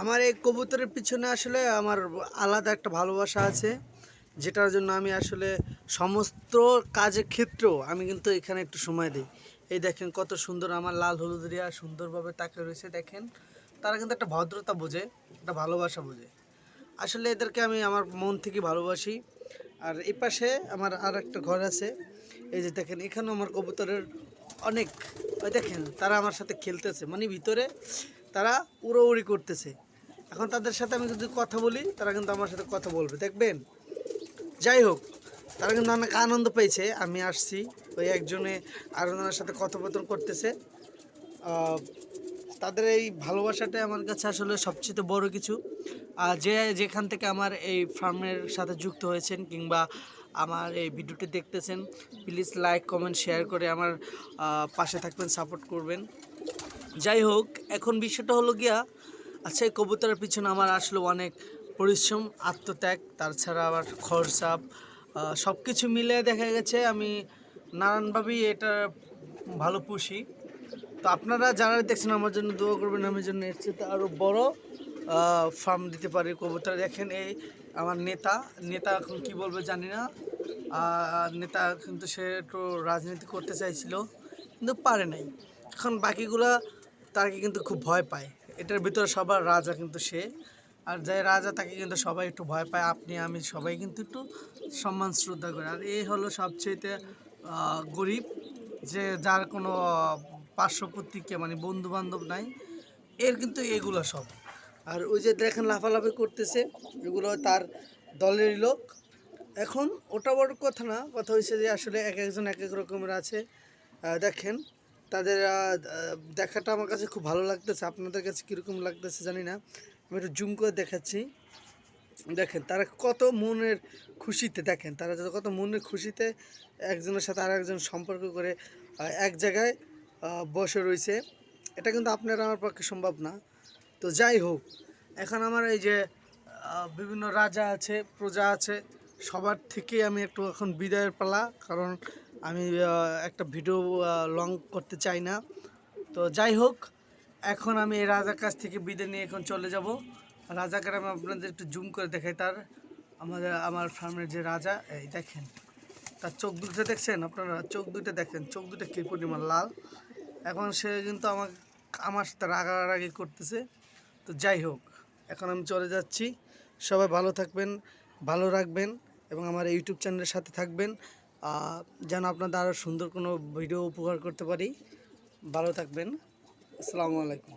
আমার এই কবুতরের পিছনে আসলে আমার আলাদা একটা ভালোবাসা আছে, যেটার জন্য আমি আসলে সমস্ত কাজের ক্ষেত্রেও আমি কিন্তু এখানে একটু সময় দিই। এই দেখেন কত সুন্দর আমার লাল হলুদরিয়া সুন্দরভাবে তাকে রয়েছে, দেখেন। তারা কিন্তু একটা ভদ্রতা বোঝে, একটা ভালোবাসা বোঝে। আসলে এদেরকে আমি আমার মন থেকে ভালোবাসি। আর এই পাশে আমার আর একটা ঘর আছে, এই যে দেখেন, এখানেও আমার কবুতরের অনেক, ওই দেখেন, তারা আমার সাথে খেলতেছে। মানে ভিতরে তারা উড়োউড়ি করতেছে। এখন তাদের সাথে আমি যদি কথা বলি, তারা কিন্তু আমার সাথে কথা বলবে, দেখবেন? যাই হোক, তারা কিন্তু অনেক আনন্দ পেয়েছে। আমি আসছি, ওই একজনে আরেকজনের সাথে কথোপকথন করতেছে। তাদের এই ভালোবাসাটাই আমার কাছে আসলে সবচেয়ে বড় কিছু। যে যেখান থেকে আমার এই ফার্মের সাথে যুক্ত হয়েছেন কিংবা আমার এই ভিডিওটি দেখতেছেন, প্লিজ লাইক, কমেন্ট, শেয়ার করে আমার পাশে থাকবেন, সাপোর্ট করবেন। যাই হোক, এখন বিষয়টা হলো গিয়া আচ্ছা এই কবুতরের পিছনে আমার আসলে অনেক পরিশ্রম, আত্মত্যাগ তাছাড়া আবার খরচা সব কিছু মিলে দেখা গেছে আমি নানানভাবেই এটা ভালো পুষি। তো আপনারা যারা দেখছেন আমার জন্য দোয়া করবেন আমার জন্য এর চেয়ে আরও বড় ফার্ম দিতে পারি কবুতর। দেখেন এই আমার নেতা নেতা এখন কী বলবে জানি না। নেতা কিন্তু সে একটু রাজনীতি করতে চাইছিল, কিন্তু পারে নাই। এখন বাকিগুলা তাকে কিন্তু খুব ভয় পায়। এটার ভিতরে সবার রাজা কিন্তু সে। আর যে রাজা তাকে কিন্তু সবাই একটু ভয় পায়। আপনি আমি সবাই কিন্তু একটু সম্মান শ্রদ্ধা করে। আর এই হলো সবচেয়েতে আহ, গরিব যে যার কোনো পার্শ্বপ্রতিকে মানে বন্ধু বান্ধব নাই এর কিন্তু এগুলো সব। আর ওই যে দেখেন লাফালাফি করতেছে এগুলো তার দলেরই লোক। এখন ওটা বড় কথা না কথা হয়েছে যে আসলে এক একজন এক এক রকমের আছে। দেখেন তাদের দেখাটা আমার কাছে খুব ভালো লাগতেছে। আপনাদের কাছে কীরকম লাগতেছে জানি না। আমি একটু জুম করে দেখাচ্ছি। দেখেন, তারা কত মনের খুশিতে, দেখেন, তারা যত কত মনের খুশিতে একজনের সাথে আর একজন সম্পর্ক করে এক জায়গায় বসে রয়েছে। এটা কিন্তু আপনার আমার পক্ষে সম্ভব না। তো যাই হোক, এখন আমার এই যে বিভিন্ন রাজা আছে, প্রজা আছে, সবার থেকে আমি একটু এখন বিদায়ের পালা। কারণ আমি একটা ভিডিও লং করতে চাই না। তো যাই হোক, এখন আমি রাজার কাছ থেকে বিদায় নিয়ে এখন চলে যাব। রাজাকে আমি আপনাদের একটু জুম করে দেখাই তার। আমাদের, আমার ফার্মের যে রাজা, এই দেখেন, তার চোখ দুটো দেখছেন আপনারা? চোখ দুটো দেখেন, চোখ দুটো কী পরিমাণ লাল। এখন সে কিন্তু আমার আমার রাগারাগি করতেছে। তো যাই হোক, এখন আমি চলে যাচ্ছি। সবাই ভালো থাকবেন, ভালো রাখবেন এবং আমার ইউটিউব চ্যানেলের সাথে থাকবেন। যেন আপনাদের আরও সুন্দর কোনো ভিডিও উপকার করতে পারি। ভালো থাকবেন। আসসালামু আলাইকুম।